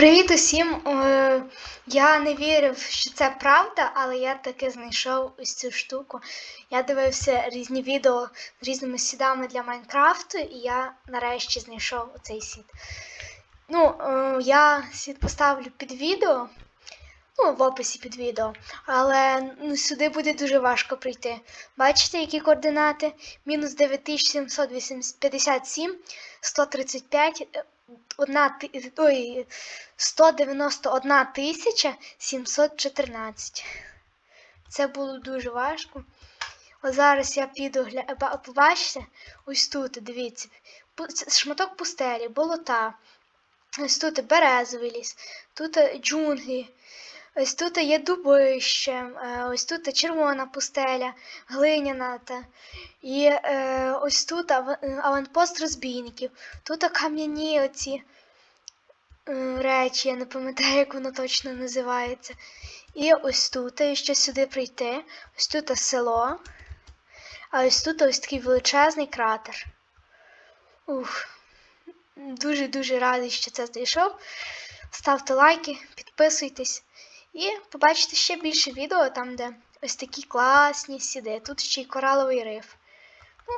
Привіт усім! Е, Я не вірив, що це правда, але я таки знайшов ось цю штуку. Я дивився різні відео з різними сідами для Майнкрафту, і я нарешті знайшов оцей сід. Ну, е, я сід поставлю під відео, ну, в описі під відео, але ну, сюди буде дуже важко прийти. Бачите, які координати? Мінус 9757, 135, е, одна ой, 191 тисяча 714. Це було дуже важко. От зараз я піду гля... побачите, ось тут, дивіться, шматок пустелі, болота. Ось тут березовий ліс, тут е, джунглі, ось тут є дубище, е, ось тут червона пустеля, глиняна та. І е, ось тут е, аванпост розбійників, тут кам'яні оці речі, я не пам'ятаю, як воно точно називається. І ось тут, ще сюди прийти, ось тут село, а ось тут ось такий величезний кратер. Ух, дуже-дуже радий, що це знайшов. Ставте лайки, підписуйтесь і побачите ще більше відео, там, де ось такі класні сіди. Тут ще й кораловий риф. Ну,